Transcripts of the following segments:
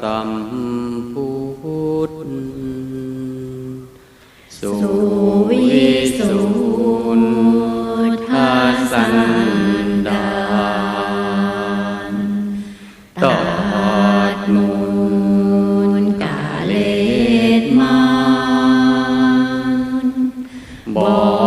สัมพุทธสุสุวิสุทธาสันดานตอดมูลกาเลตมานบ่มี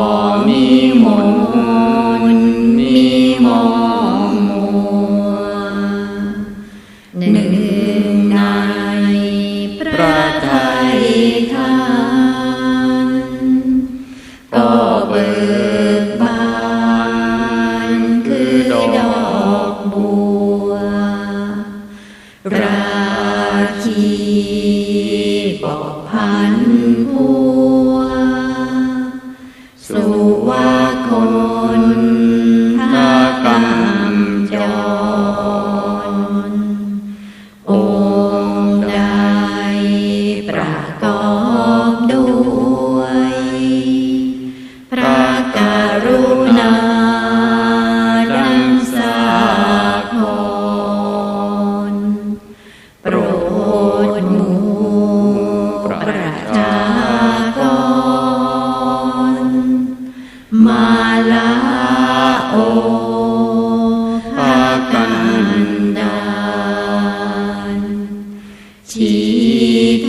ราคีบอกพันพัวสุวาคนทากำจร องค์ใดประกอบด้วย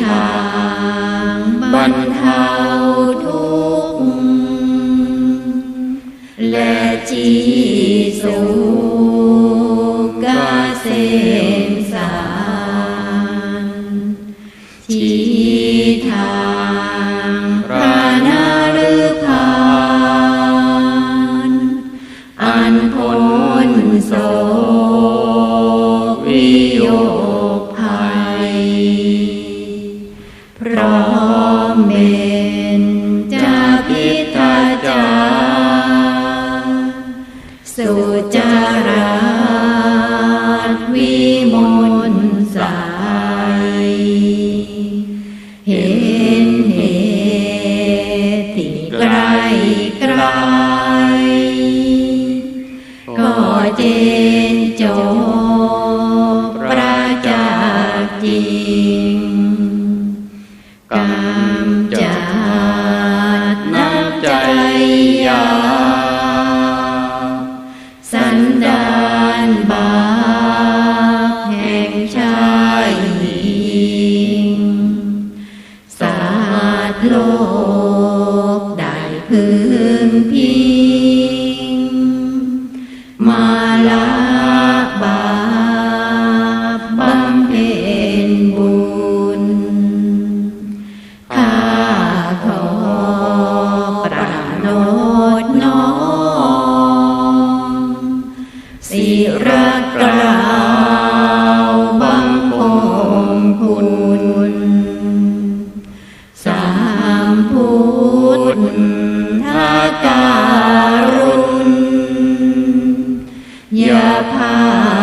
ทางบรรเทาทุกข์และจีสุขเกษมสารที กลไกล ก็เจนจบประจักษ์จริงกำจัดน้ำใจยา สันดานบาปแห่งชายหญิงสาดโลก พึงพิง มาละบาปบำเพ็ญบุญข้าขอประโนดน้อมสิรัก ยาพา